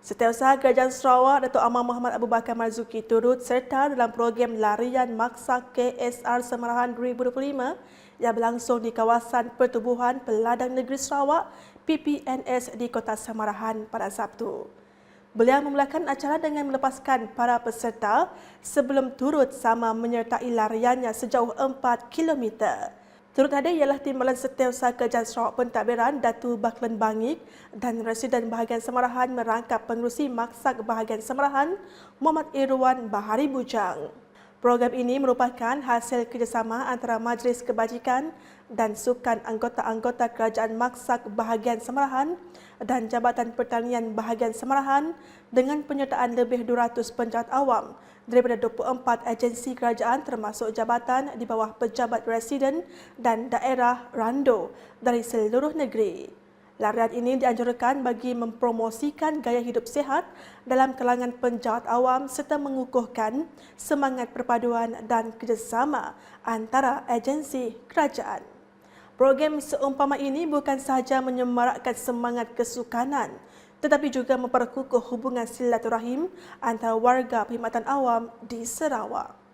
Setiausaha Kerajaan Sarawak Datuk Amar Muhammad Abu Bakar Marzuki turut serta dalam program larian maksa KSR Semarahan 2025 yang berlangsung di kawasan Pertubuhan Peladang Negeri Sarawak PPNS di Kota Semarahan pada Sabtu. Beliau memulakan acara dengan melepaskan para peserta sebelum turut sama menyertai lariannya sejauh 4 kilometer. Turut hadir ialah Timbalan Setiausaha Kerajaan Sarawak Pentadbiran Datu Baklan Bangik dan Residen Bahagian Semarahan merangkap pengurusi Maksak Bahagian Semarahan Muhammad Irwan Bahari Bujang. Program ini merupakan hasil kerjasama antara Majlis Kebajikan dan Sukan anggota-anggota Kerajaan Maksak Bahagian Semarahan dan Jabatan Pertanian Bahagian Semarahan dengan penyertaan lebih 200 penjahat awam daripada 24 agensi kerajaan termasuk jabatan di bawah pejabat residen dan daerah rando dari seluruh negeri. Larian ini dianjurkan bagi mempromosikan gaya hidup sihat dalam kalangan penjahat awam serta mengukuhkan semangat perpaduan dan kerjasama antara agensi kerajaan. Program seumpama ini bukan sahaja menyemarakkan semangat kesukanan tetapi juga memperkukuh hubungan silaturahim antara warga perkhidmatan awam di Sarawak.